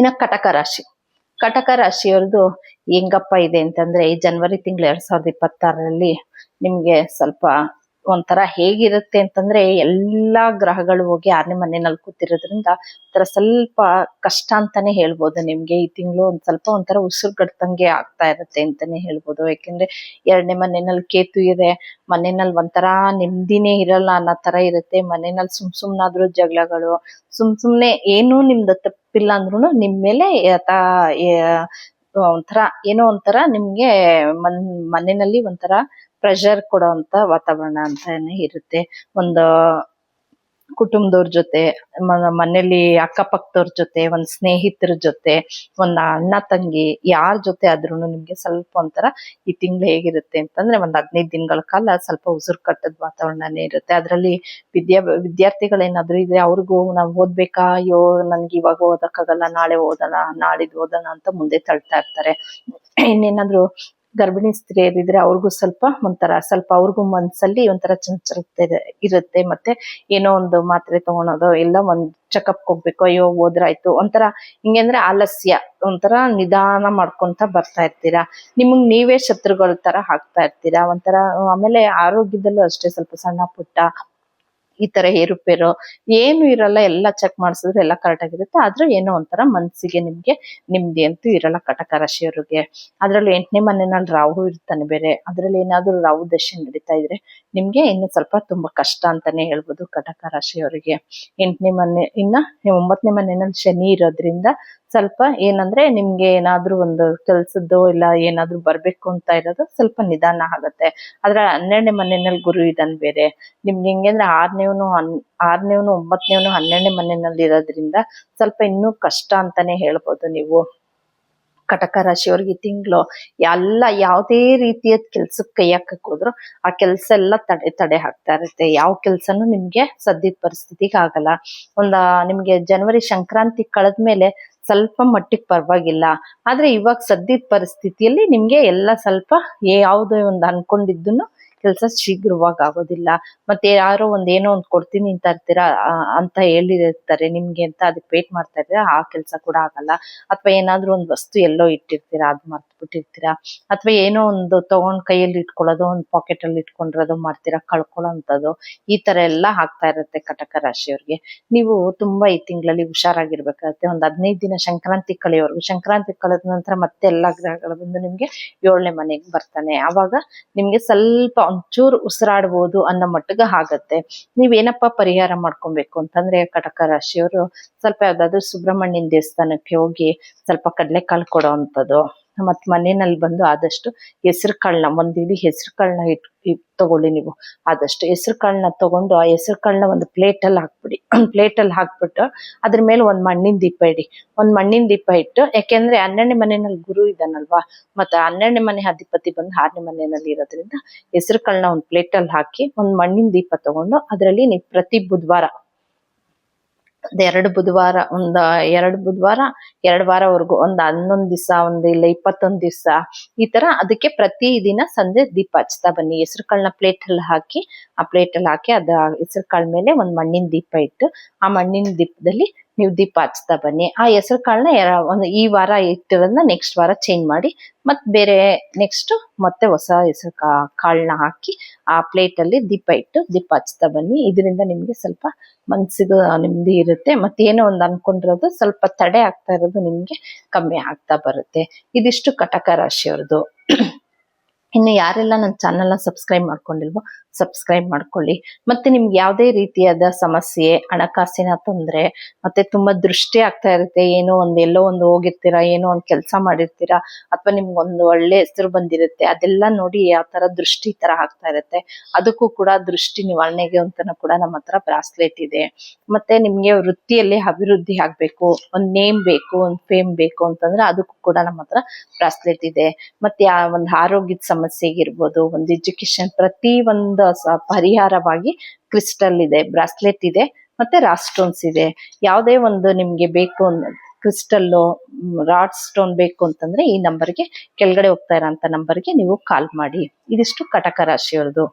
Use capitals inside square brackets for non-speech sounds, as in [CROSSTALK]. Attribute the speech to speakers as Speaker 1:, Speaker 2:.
Speaker 1: ಇನ್ನ ಕಟಕ ರಾಶಿ. ಕಟಕ ರಾಶಿಯವ್ರದ್ದು ಹೆಂಗಪ್ಪ ಇದೆ ಅಂತಂದ್ರೆ ಈ ಜನವರಿ ತಿಂಗಳು ಎರಡ್ ಸಾವಿರದ ಇಪ್ಪತ್ತಾರರಲ್ಲಿ ನಿಮ್ಗೆ ಸ್ವಲ್ಪ ಒಂಥರ ಹೇಗಿರುತ್ತೆ ಅಂತಂದ್ರೆ ಎಲ್ಲಾ ಗ್ರಹಗಳು ಹೋಗಿ ಆರನೇ ಮನೆಯಲ್ಲಿ ಕೂತಿರೋದ್ರಿಂದ ಒಂಥರ ಸ್ವಲ್ಪ ಕಷ್ಟ ಅಂತಾನೆ ಹೇಳ್ಬೋದು ನಿಮ್ಗೆ. ಈ ತಿಂಗಳು ಒಂದ್ ಸ್ವಲ್ಪ ಒಂಥರ ಉಸಿರು ಕಟ್ಟದಂಗೆ ಆಗ್ತಾ ಇರುತ್ತೆ ಅಂತಾನೆ ಹೇಳ್ಬೋದು. ಯಾಕೆಂದ್ರೆ ಎರಡನೇ ಮನೆಯಲ್ಲಿ ಕೇತು ಇದೆ ಮನೆಯಲ್ಲಿ ಒಂಥರ ನೆಮ್ಮದಿನೇ ಇರಲ್ಲ ಅನ್ನೋ ತರ ಇರುತ್ತೆ. ಮನೆಯಲ್ಲಿ ಸುಮ್ ಸುಮ್ನಾದ್ರೂ ಜಗಳಗಳು, ಸುಮ್ ಸುಮ್ನೆ ಏನು ನಿಮ್ದು ತಪ್ಪಿಲ್ಲ ಅಂದ್ರೂ ನಿಮ್ ಮೇಲೆ ಯಥಾ ಒಂಥರ, ಏನೋ ಒಂಥರ ನಿಮ್ಗೆ ಮನ್ ಮನೆಯಲ್ಲಿ ಒಂಥರ ಪ್ರೆಷರ್ ಕೊಡೋಂತ ವಾತಾವರಣ ಅಂತಾನೆ ಇರುತ್ತೆ. ಒಂದು ಕುಟುಂಬದವ್ರ ಜೊತೆ ಮನೇಲಿ ಅಕ್ಕಪಕ್ಕದವ್ರ ಜೊತೆ, ಒಂದ್ ಸ್ನೇಹಿತರ ಜೊತೆ, ಒಂದ್ ಅಣ್ಣ ತಂಗಿ ಯಾರ ಜೊತೆ ಆದ್ರೂ ನಿಮ್ಗೆ ಸ್ವಲ್ಪ ಒಂಥರ ಈ ತಿಂಗಳು ಹೇಗಿರುತ್ತೆ ಅಂತಂದ್ರೆ ಒಂದ್ ಹದಿನೈದು ದಿನಗಳ ಕಾಲ ಸ್ವಲ್ಪ ಉಸಿರು ಕಟ್ಟದ ವಾತಾವರಣನೇ ಇರುತ್ತೆ. ಅದ್ರಲ್ಲಿ ವಿದ್ಯಾ, ವಿದ್ಯಾರ್ಥಿಗಳೇನಾದ್ರು ಇದ್ರೆ ಅವ್ರಿಗೂ ನಾವ್ ಓದ್ಬೇಕಾ? ಅಯ್ಯೋ, ನನ್ಗೆ ಇವಾಗ ಓದಕ್ಕಾಗಲ್ಲ, ನಾಳೆ ಓದೋಣ, ನಾಳಿದ್ ಓದೋಣ ಅಂತ ಮುಂದೆ ತಳ್ತಾ ಇರ್ತಾರೆ. ಇನ್ನೇನಾದ್ರೂ ಗರ್ಭಿಣಿ ಸ್ತ್ರೀಯರಿದ್ರೆ ಅವ್ರಿಗೂ ಸ್ವಲ್ಪ ಒಂಥರ, ಸ್ವಲ್ಪ ಅವ್ರಿಗೂ ಮನ್ಸಲ್ಲಿ ಒಂಥರ ಚಂಚಲತೆ ಇರುತ್ತೆ. ಮತ್ತೆ ಏನೋ ಒಂದು ಮಾತ್ರೆ ತಗೊಳೋದು ಎಲ್ಲ ಒಂದ್ ಚೆಕಪ್ ಹೋಗ್ಬೇಕು ಅಯ್ಯೋ ಹೋದ್ರಾಯ್ತು, ಒಂಥರ ಹಿಂಗೆ ಅಂದ್ರೆ ಆಲಸ್ಯ, ಒಂಥರ ನಿಧಾನ ಮಾಡ್ಕೊಂತ ಬರ್ತಾ ಇರ್ತೀರಾ. ನಿಮಗ್ ನೀವೇ ಶತ್ರುಗಳ ತರ ಹಾಕ್ತಾ ಇರ್ತೀರಾ. ಒಂಥರ ಆಮೇಲೆ ಆರೋಗ್ಯದಲ್ಲೂ ಅಷ್ಟೇ ಸ್ವಲ್ಪ ಸಣ್ಣ ಪುಟ್ಟ ಈ ತರ ಏರುಪೇರು ಏನು ಇರಲ್ಲ ಎಲ್ಲ ಚೆಕ್ ಮಾಡಿಸಿದ್ರೆ ಎಲ್ಲ ಕರೆಕ್ಟ್ ಆಗಿರುತ್ತೆ. ಆದ್ರೆ ಏನೋ ಒಂಥರ ಮನ್ಸಿಗೆ ನಿಮ್ಗೆ ನಿಮ್ದಿ ಅಂತೂ ಇರಲ್ಲ ಕಟಕ ರಾಶಿಯವರಿಗೆ ಅದ್ರಲ್ಲಿ ಎಂಟನೇ ಮನೆಯಲ್ಲಿ ರಾಹು ಇರ್ತಾನೆ ಬೇರೆ. ಅದ್ರಲ್ಲಿ ಏನಾದ್ರೂ ರಾಹು ದಶೆ ನಡೀತಾ ಇದ್ರೆ ನಿಮ್ಗೆ ಇನ್ನು ಸ್ವಲ್ಪ ತುಂಬಾ ಕಷ್ಟ ಅಂತಾನೆ ಹೇಳ್ಬೋದು ಕಟಕ ರಾಶಿಯವರಿಗೆ ಎಂಟನೇ ಮನೆ, ಇನ್ನ ಒಂಬತ್ತನೇ ಮನೆಯಲ್ಲಿ ಶನಿ ಇರೋದ್ರಿಂದ ಸ್ವಲ್ಪ ಏನಂದ್ರೆ ನಿಮ್ಗೆ ಏನಾದ್ರೂ ಒಂದು ಕೆಲ್ಸದ್ದು ಇಲ್ಲ ಏನಾದ್ರೂ ಬರ್ಬೇಕು ಅಂತ ಇರೋದು ಸ್ವಲ್ಪ ನಿಧಾನ ಆಗತ್ತೆ. ಆದ್ರೆ ಹನ್ನೆರಡನೇ ಮನೆಯಲ್ಲಿ ಗುರು ಇದನ್ ಬೇರೆ. ನಿಮ್ಗೆ ಹೆಂಗೆ ಅಂದ್ರೆ ಆರನೇವನು ಆರನೇವನು ಒಂಬತ್ತನೇವನು ಹನ್ನೆರಡನೇ ಮನೆಯಲ್ಲಿ ಇರೋದ್ರಿಂದ ಸ್ವಲ್ಪ ಇನ್ನೂ ಕಷ್ಟ ಅಂತಾನೆ ಹೇಳ್ಬೋದು ನೀವು. ಕಟಕ ರಾಶಿಯವ್ರಿಗೆ ತಿಂಗಳು ಎಲ್ಲ ಯಾವುದೇ ರೀತಿಯ ಕೆಲ್ಸಕ್ಕೆ ಕೈ ಹಾಕಕ್ ಆ ಕೆಲಸ ಎಲ್ಲ ತಡೆ ತಡೆ ಹಾಕ್ತಾ ಇರುತ್ತೆ. ಯಾವ ಕೆಲ್ಸನೂ ನಿಮ್ಗೆ ಸದ್ಯದ ಪರಿಸ್ಥಿತಿಗೆ ಆಗಲ್ಲ. ಒಂದ, ನಿಮ್ಗೆ ಜನವರಿ ಸಂಕ್ರಾಂತಿ ಕಳೆದ್ಮೇಲೆ ಸ್ವಲ್ಪ ಮಟ್ಟಿಗೆ ಪರವಾಗಿಲ್ಲ. ಆದರೆ ಇವಾಗ ಸದ್ಯದ ಪರಿಸ್ಥಿತಿಯಲ್ಲಿ ನಿಮಗೆ ಎಲ್ಲ ಸ್ವಲ್ಪ ಯಾವುದೇ ಒಂದು ಅನ್ಕೊಂಡಿದ್ದನ್ನು ಕೆಲಸ ಶೀಘ್ರವಾಗಿ ಆಗೋದಿಲ್ಲ. ಮತ್ತೆ ಯಾರೋ ಒಂದ್ ಏನೋ ಒಂದ್ ಕೊಡ್ತೀನಿ ಅಂತ ಇರ್ತೀರಾ ಅಂತ ಹೇಳಿರ್ತಾರೆ ನಿಮ್ಗೆ ಅಂತ ಅದಕ್ಕೆ ವೇಟ್ ಮಾಡ್ತಾ ಇರ್ತೀರಾ, ಆ ಕೆಲಸ ಕೂಡ ಆಗಲ್ಲ. ಅಥವಾ ಏನಾದ್ರೂ ಒಂದ್ ವಸ್ತು ಎಲ್ಲೋ ಇಟ್ಟಿರ್ತೀರಾ, ಅದ್ ಮರ್ತ್ ಬಿಟ್ಟಿರ್ತೀರಾ ಅಥವಾ ಏನೋ ಒಂದು ತಗೊಂಡ್ ಕೈಯಲ್ಲಿ ಇಟ್ಕೊಳ್ಳೋದು, ಒಂದ್ ಪಾಕೆಟ್ ಅಲ್ಲಿ ಇಟ್ಕೊಂಡಿರೋದು ಮಾಡ್ತೀರಾ ಕಳ್ಕೊಳ್ಳೋಂಥದ್ದು, ಈ ತರ ಎಲ್ಲ ಆಗ್ತಾ ಇರುತ್ತೆ ಕಟಕ ರಾಶಿಯವ್ರಿಗೆ. ನೀವು ತುಂಬಾ ಈ ತಿಂಗಳಲ್ಲಿ ಹುಷಾರಾಗಿರ್ಬೇಕಾಗತ್ತೆ. ಒಂದ್ ಹದಿನೈದು ದಿನ ಸಂಕ್ರಾಂತಿ ಕಳೆಯೋರ್ಗು ಸಂಕ್ರಾಂತಿ ಕಳೆದ ನಂತರ ಮತ್ತೆ ಎಲ್ಲಾ ಗ್ರಹಗಳ ಬಂದು ನಿಮ್ಗೆ ಏಳನೇ ಮನೆಗೆ ಬರ್ತಾನೆ. ಅವಾಗ ನಿಮ್ಗೆ ಸ್ವಲ್ಪ ಒಂಚೂರು ಉಸಿರಾಡ್ಬೋದು ಅನ್ನೋ ಮಟ್ಟಿಗೆ ಆಗತ್ತೆ. ನೀವೇನಪ್ಪ ಪರಿಹಾರ ಮಾಡ್ಕೊಬೇಕು ಅಂತಂದ್ರೆ ಕಟಕ ರಾಶಿಯವರು ಸ್ವಲ್ಪ ಯಾವ್ದಾದ್ರು ಸುಬ್ರಹ್ಮಣ್ಯನ ದೇವಸ್ಥಾನಕ್ಕೆ ಹೋಗಿ ಸ್ವಲ್ಪ ಕಡಲೆಕಾಳು ಕೊಡೋ ಅಂಥದ್ದು. ಮತ್ ಮನೆಯಲ್ಲಿ ಬಂದು ಆದಷ್ಟು ಹೆಸರು ಕಾಳನ್ನ ಒಂದ್ ಇಡೀ ಹೆಸರು ಕಾಳನ್ನ ಇಟ್ ತಗೊಳ್ಳಿ ನೀವು. ಆದಷ್ಟು ಹೆಸರು ಕಾಳನ್ನ ತಗೊಂಡು ಆ ಹೆಸರು ಕಾಳನ್ನ ಒಂದು ಪ್ಲೇಟ್ ಅಲ್ಲಿ ಹಾಕ್ಬಿಡಿ. [CLEARS THROAT] ಪ್ಲೇಟ್ ಅಲ್ಲಿ ಹಾಕ್ಬಿಟ್ಟು ಅದ್ರ ಮೇಲೆ ಒಂದ್ ಮಣ್ಣಿನ ದೀಪ ಇಡಿ. ಒಂದ್ ಮಣ್ಣಿನ ದೀಪ ಇಟ್ಟು, ಯಾಕೆಂದ್ರೆ ಹನ್ನೆರಡನೇ ಮನೆಯಲ್ಲಿ ಗುರು ಇದಾನಲ್ವಾ ಮತ್ತೆ ಹನ್ನೆರಡನೇ ಮನೆ ಅಧಿಪತಿ ಬಂದು ಆರನೇ ಮನೆಯಲ್ಲಿ ಇರೋದ್ರಿಂದ ಹೆಸರು ಕಾಳನ್ನ ಒಂದ್ ಪ್ಲೇಟ್ ಅಲ್ಲಿ ಹಾಕಿ ಒಂದ್ ಮಣ್ಣಿನ ದೀಪ ತಗೊಂಡು ಅದರಲ್ಲಿ ನೀವು ಪ್ರತಿ ಬುಧವಾರ ಎರಡು ಬುಧವಾರ, ಒಂದು ಎರಡು ಬುಧವಾರ, ಎರಡು ವಾರವರೆಗೂ, ಒಂದು ಹನ್ನೊಂದು ದಿವಸ, ಒಂದು ಇಲ್ಲ ಇಪ್ಪತ್ತೊಂದು ದಿವಸ, ಈ ತರ ಅದಕ್ಕೆ ಪ್ರತಿ ದಿನ ಸಂಜೆ ದೀಪ ಹಚ್ತಾ ಬನ್ನಿ. ಹೆಸರು ಕಾಳನ್ನ ಪ್ಲೇಟ್ ಅಲ್ಲಿ ಹಾಕಿ, ಆ ಪ್ಲೇಟ್ ಅಲ್ಲಿ ಹಾಕಿ ಅದ ಹೆಸರು ಕಾಳ ಮೇಲೆ ಒಂದು ಮಣ್ಣಿನ ದೀಪ ಇಟ್ಟು, ಆ ಮಣ್ಣಿನ ದೀಪದಲ್ಲಿ ನೀವು ದೀಪ ಹಚ್ತಾ ಬನ್ನಿ. ಆ ಹೆಸರು ಕಾಳನ್ನ ಒಂದು ಈ ವಾರ ಇಟ್ಟಿರೋದನ್ನ ನೆಕ್ಸ್ಟ್ ವಾರ ಚೇಂಜ್ ಮಾಡಿ, ಮತ್ತೆ ಬೇರೆ ನೆಕ್ಸ್ಟ್ ಮತ್ತೆ ಹೊಸ ಹೆಸರು ಕಾಳನ್ನ ಹಾಕಿ ಆ ಪ್ಲೇಟ್ ಅಲ್ಲಿ ದೀಪ ಇಟ್ಟು ದೀಪ ಹಚ್ತಾ ಬನ್ನಿ. ಇದರಿಂದ ನಿಮ್ಗೆ ಸ್ವಲ್ಪ ಮನ್ಸಿಗೂ ನೆಮ್ಮದಿ ಇರುತ್ತೆ. ಮತ್ತೆ ಏನೋ ಒಂದು ಅನ್ಕೊಂಡಿರೋದು ಸ್ವಲ್ಪ ತಡೆ ಆಗ್ತಾ ಇರೋದು ನಿಮ್ಗೆ ಕಮ್ಮಿ ಆಗ್ತಾ ಬರುತ್ತೆ. ಇದಿಷ್ಟು ಕಟಕ ರಾಶಿಯವ್ರದ್ದು ಇನ್ನು ಯಾರೆಲ್ಲ ನನ್ನ ಚಾನೆಲ್ನ ಸಬ್ಸ್ಕ್ರೈಬ್ ಮಾಡ್ಕೊಂಡಿಲ್ವೋ ಸಬ್ಸ್ಕ್ರೈಬ್ ಮಾಡ್ಕೊಳ್ಳಿ. ಮತ್ತೆ ನಿಮ್ಗೆ ಯಾವುದೇ ರೀತಿಯಾದ ಸಮಸ್ಯೆ, ಹಣಕಾಸಿನ ತೊಂದರೆ, ಮತ್ತೆ ತುಂಬಾ ದೃಷ್ಟಿ ಆಗ್ತಾ ಇರುತ್ತೆ, ಏನೋ ಒಂದು ಎಲ್ಲೋ ಒಂದು ಹೋಗಿರ್ತೀರಾ, ಏನೋ ಒಂದು ಕೆಲಸ ಮಾಡಿರ್ತೀರಾ, ಅಥವಾ ನಿಮ್ಗೆ ಒಂದು ಒಳ್ಳೆ ಹೆಸರು ಬಂದಿರುತ್ತೆ, ಅದೆಲ್ಲ ನೋಡಿ ಯಾವ ತರ ದೃಷ್ಟಿ ತರ ಆಗ್ತಾ ಇರುತ್ತೆ, ಅದಕ್ಕೂ ಕೂಡ ದೃಷ್ಟಿ ನಿವಾರಣೆಗೆ ಅಂತಾನು ಕೂಡ ನಮ್ಮ ಹತ್ರ ಬ್ರಾಸ್ಲೆಟ್ ಇದೆ. ಮತ್ತೆ ನಿಮ್ಗೆ ವೃತ್ತಿಯಲ್ಲಿ ಅಭಿವೃದ್ಧಿ ಆಗ್ಬೇಕು, ಒಂದ್ ನೇಮ್ ಬೇಕು, ಒಂದ್ ಫೇಮ್ ಬೇಕು ಅಂತಂದ್ರೆ ಅದಕ್ಕೂ ಕೂಡ ನಮ್ಮ ಹತ್ರ ಬ್ರಾಸ್ಲೆಟ್ ಇದೆ. ಮತ್ತೆ ಆ ಒಂದು ಆರೋಗ್ಯದ ಸಮಸ್ಯೆಗಿರ್ಬೋದು, ಒಂದು ಎಜುಕೇಶನ್ ಪ್ರತಿ ಒಂದು ಪರಿಹಾರವಾಗಿ ಕ್ರಿಸ್ಟಲ್ ಇದೆ ಬ್ರಾಸ್ಲೆಟ್ ಇದೆ, ಮತ್ತೆ ರಾ ಸ್ಟೋನ್ಸ್ ಇದೆ. ಯಾವುದೇ ಒಂದು ನಿಮ್ಗೆ ಬೇಕು ಕ್ರಿಸ್ಟಲ್ ರಾಡ್ ಸ್ಟೋನ್ ಬೇಕು ಅಂತಂದ್ರೆ ಈ ನಂಬರ್ಗೆ ಕೆಳಗಡೆ ಹೋಗ್ತಾ ಇರೋಂಥ ನಂಬರ್ಗೆ ನೀವು ಕಾಲ್ ಮಾಡಿ. ಇದಿಷ್ಟು ಕಟಕ ರಾಶಿಯವ್ರದ್ದು.